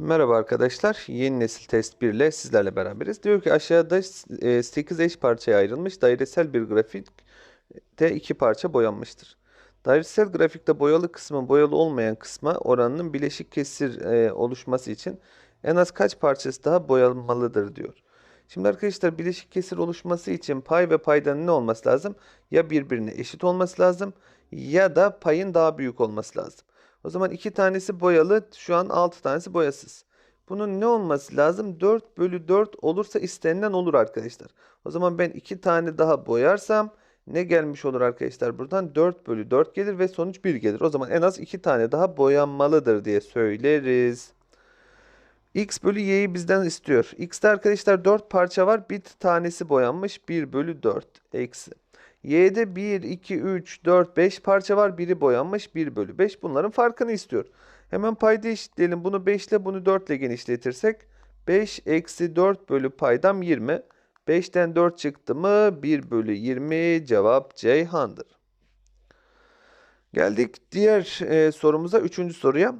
Merhaba arkadaşlar. Yeni nesil test 1 ile sizlerle beraberiz. Diyor ki aşağıda e, 8 eş parçaya ayrılmış dairesel bir grafikte iki parça boyanmıştır. Dairesel grafikte boyalı kısmın boyalı olmayan kısma oranının bileşik kesir e, oluşması için en az kaç parçası daha boyanmalıdır diyor. Şimdi arkadaşlar bileşik kesir oluşması için pay ve paydanın ne olması lazım? Ya birbirine eşit olması lazım ya da payın daha büyük olması lazım. O zaman iki tanesi boyalı, şu an altı tanesi boyasız. Bunun ne olması lazım? 4 bölü 4 olursa istenilen olur arkadaşlar. O zaman ben iki tane daha boyarsam ne gelmiş olur arkadaşlar buradan? 4 bölü 4 gelir ve sonuç 1 gelir. O zaman en az iki tane daha boyanmalıdır diye söyleriz. X bölü y'yi bizden istiyor. X'te arkadaşlar 4 parça var. Bir tanesi boyanmış. 1 bölü 4 eksi. Y'de 1, 2, 3, 4, 5 parça var. Biri boyanmış 1 bölü 5. Bunların farkını istiyor. Hemen payda eşitleyelim. Bunu 5 ile bunu 4 ile genişletirsek 5 eksi 4 bölü paydam 20. 5'ten 4 çıktı mı 1 bölü 20 cevap Ceyhan'dır. Geldik diğer e, sorumuza. Üçüncü soruya.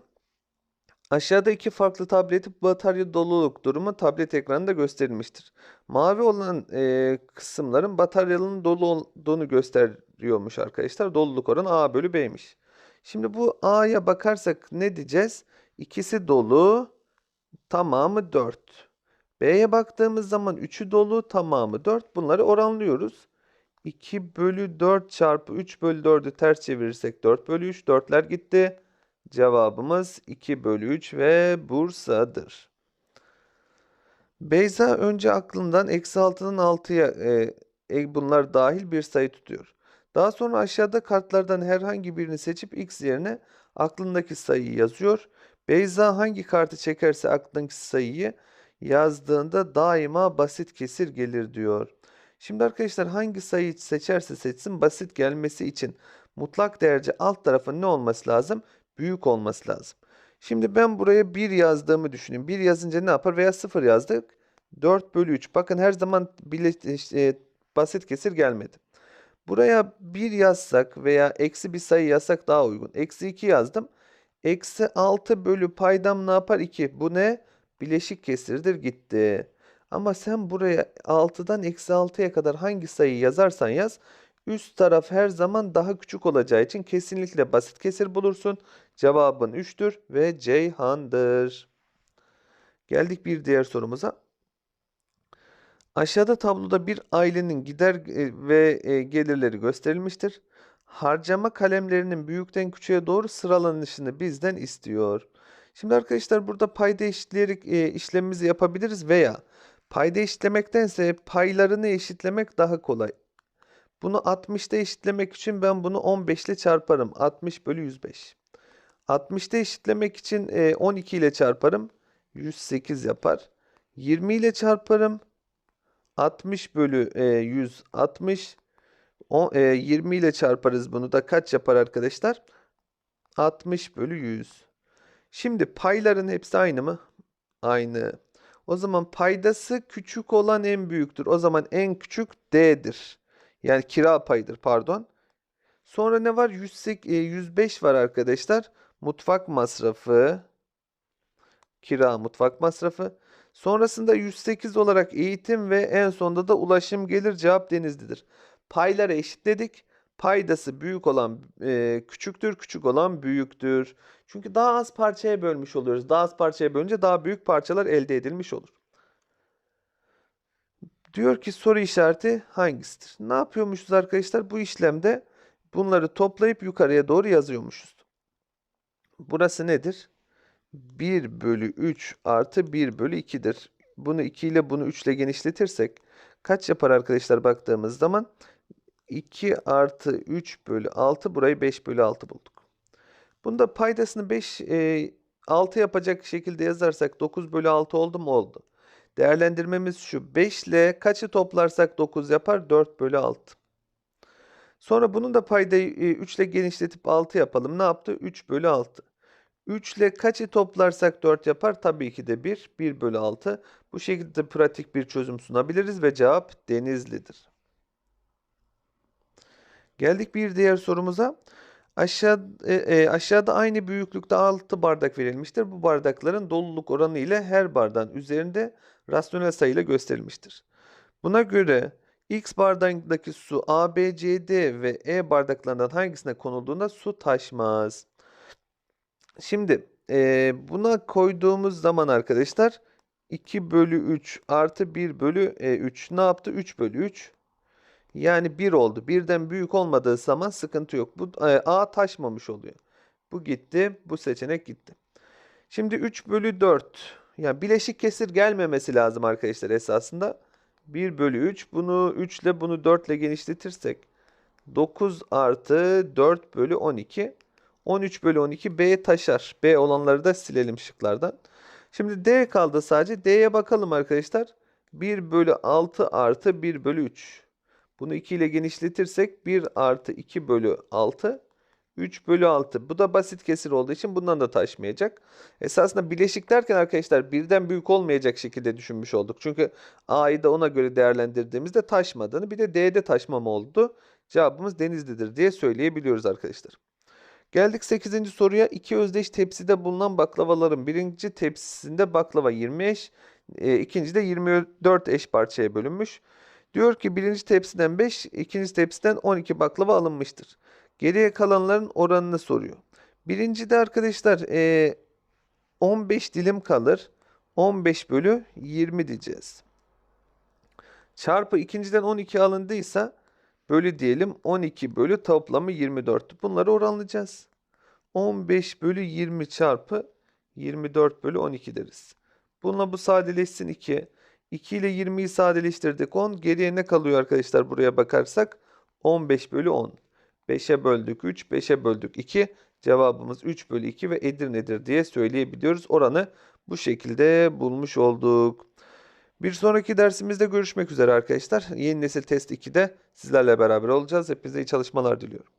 Aşağıda iki farklı tabletin batarya doluluk durumu tablet ekranında gösterilmiştir. Mavi olan e, kısımların bataryanın dolu olduğunu gösteriyormuş arkadaşlar. Doluluk oranı A bölü B'ymiş. Şimdi bu A'ya bakarsak ne diyeceğiz? İkisi dolu, tamamı 4. B'ye baktığımız zaman 3'ü dolu, tamamı 4. Bunları oranlıyoruz. 2 bölü 4 çarpı 3 bölü 4'ü ters çevirirsek 4 bölü 3. 4'ler gitti. Cevabımız 2 bölü 3 ve Bursa'dır. Beyza önce aklından eksi 6'nın 6'ya e, e, bunlar dahil bir sayı tutuyor. Daha sonra aşağıda kartlardan herhangi birini seçip x yerine aklındaki sayıyı yazıyor. Beyza hangi kartı çekerse aklındaki sayıyı yazdığında daima basit kesir gelir diyor. Şimdi arkadaşlar hangi sayıyı seçerse seçsin basit gelmesi için mutlak değerce alt tarafın ne olması lazım? Büyük olması lazım. Şimdi ben buraya 1 yazdığımı düşünün. 1 yazınca ne yapar? Veya 0 yazdık. 4 bölü 3. Bakın her zaman bile, işte, basit kesir gelmedi. Buraya 1 yazsak veya eksi bir sayı yazsak daha uygun. Eksi 2 yazdım. Eksi 6 bölü paydam ne yapar? 2. Bu ne? Bileşik kesirdir gitti. Ama sen buraya 6'dan eksi 6'ya kadar hangi sayıyı yazarsan yaz Üst taraf her zaman daha küçük olacağı için kesinlikle basit kesir bulursun. Cevabın 3'tür ve Ceyhan'dır. Geldik bir diğer sorumuza. Aşağıda tabloda bir ailenin gider e, ve e, gelirleri gösterilmiştir. Harcama kalemlerinin büyükten küçüğe doğru sıralanışını bizden istiyor. Şimdi arkadaşlar burada payda eşitleyerek e, işlemimizi yapabiliriz veya payda eşitlemektense paylarını eşitlemek daha kolay. Bunu 60'ta eşitlemek için ben bunu 15 ile çarparım. 60 bölü 105. 60'ta eşitlemek için 12 ile çarparım. 108 yapar. 20 ile çarparım. 60 bölü 160. 20 ile çarparız bunu da kaç yapar arkadaşlar? 60 bölü 100. Şimdi payların hepsi aynı mı? Aynı. O zaman paydası küçük olan en büyüktür. O zaman en küçük D'dir. Yani kira payıdır pardon. Sonra ne var? 108, 105 var arkadaşlar. Mutfak masrafı. Kira mutfak masrafı. Sonrasında 108 olarak eğitim ve en sonunda da ulaşım gelir. Cevap Denizli'dir. Payları eşitledik. Paydası büyük olan e, küçüktür, küçük olan büyüktür. Çünkü daha az parçaya bölmüş oluyoruz. Daha az parçaya bölünce daha büyük parçalar elde edilmiş olur. Diyor ki soru işareti hangisidir? Ne yapıyormuşuz arkadaşlar? Bu işlemde bunları toplayıp yukarıya doğru yazıyormuşuz. Burası nedir? 1 bölü 3 artı 1 bölü 2'dir. Bunu 2 ile bunu 3 ile genişletirsek kaç yapar arkadaşlar baktığımız zaman? 2 artı 3 bölü 6 burayı 5 bölü 6 bulduk. Bunda paydasını 5 e, 6 yapacak şekilde yazarsak 9 bölü 6 oldu mu? Oldu. Değerlendirmemiz şu. 5 ile kaçı toplarsak 9 yapar? 4 bölü 6. Sonra bunun da paydayı 3 ile genişletip 6 yapalım. Ne yaptı? 3 bölü 6. 3 ile kaçı toplarsak 4 yapar? Tabii ki de 1. 1 bölü 6. Bu şekilde pratik bir çözüm sunabiliriz ve cevap Denizli'dir. Geldik bir diğer sorumuza. Aşağı, e, e, aşağıda aynı büyüklükte 6 bardak verilmiştir. Bu bardakların doluluk oranı ile her bardağın üzerinde rasyonel sayıyla gösterilmiştir. Buna göre X bardağındaki su A, B, C, D ve E bardaklarından hangisine konulduğunda su taşmaz. Şimdi e, buna koyduğumuz zaman arkadaşlar 2 bölü 3 artı 1 bölü e, 3 ne yaptı? 3 bölü 3. Yani 1 oldu. Birden büyük olmadığı zaman sıkıntı yok. Bu e, A taşmamış oluyor. Bu gitti. Bu seçenek gitti. Şimdi 3 bölü 4. Yani bileşik kesir gelmemesi lazım arkadaşlar esasında. 1 bölü 3. Bunu 3 ile bunu 4 ile genişletirsek 9 artı 4 bölü 12. 13 bölü 12 B taşar. B olanları da silelim şıklardan. Şimdi D kaldı sadece. D'ye bakalım arkadaşlar. 1 bölü 6 artı 1 bölü 3. Bunu 2 ile genişletirsek 1 artı 2 bölü 6. 3 bölü 6. Bu da basit kesir olduğu için bundan da taşmayacak. Esasında bileşik derken arkadaşlar birden büyük olmayacak şekilde düşünmüş olduk. Çünkü A'yı da ona göre değerlendirdiğimizde taşmadığını bir de D'de taşmama oldu. Cevabımız Denizli'dir diye söyleyebiliyoruz arkadaşlar. Geldik 8. soruya. İki özdeş tepside bulunan baklavaların birinci tepsisinde baklava 20 eş, e, ikinci de 24 eş parçaya bölünmüş. Diyor ki birinci tepsiden 5, ikinci tepsiden 12 baklava alınmıştır. Geriye kalanların oranını soruyor. Birincide arkadaşlar e, 15 dilim kalır. 15 bölü 20 diyeceğiz. Çarpı ikinciden 12 alındıysa bölü diyelim 12 bölü toplamı 24. Bunları oranlayacağız. 15 bölü 20 çarpı 24 bölü 12 deriz. Bununla bu sadeleşsin 2. 2 ile 20'yi sadeleştirdik 10. Geriye ne kalıyor arkadaşlar buraya bakarsak? 15 bölü 10. 5'e böldük 3, 5'e böldük 2. Cevabımız 3 bölü 2 ve Edirne'dir diye söyleyebiliyoruz. Oranı bu şekilde bulmuş olduk. Bir sonraki dersimizde görüşmek üzere arkadaşlar. Yeni nesil test 2'de sizlerle beraber olacağız. Hepinize iyi çalışmalar diliyorum.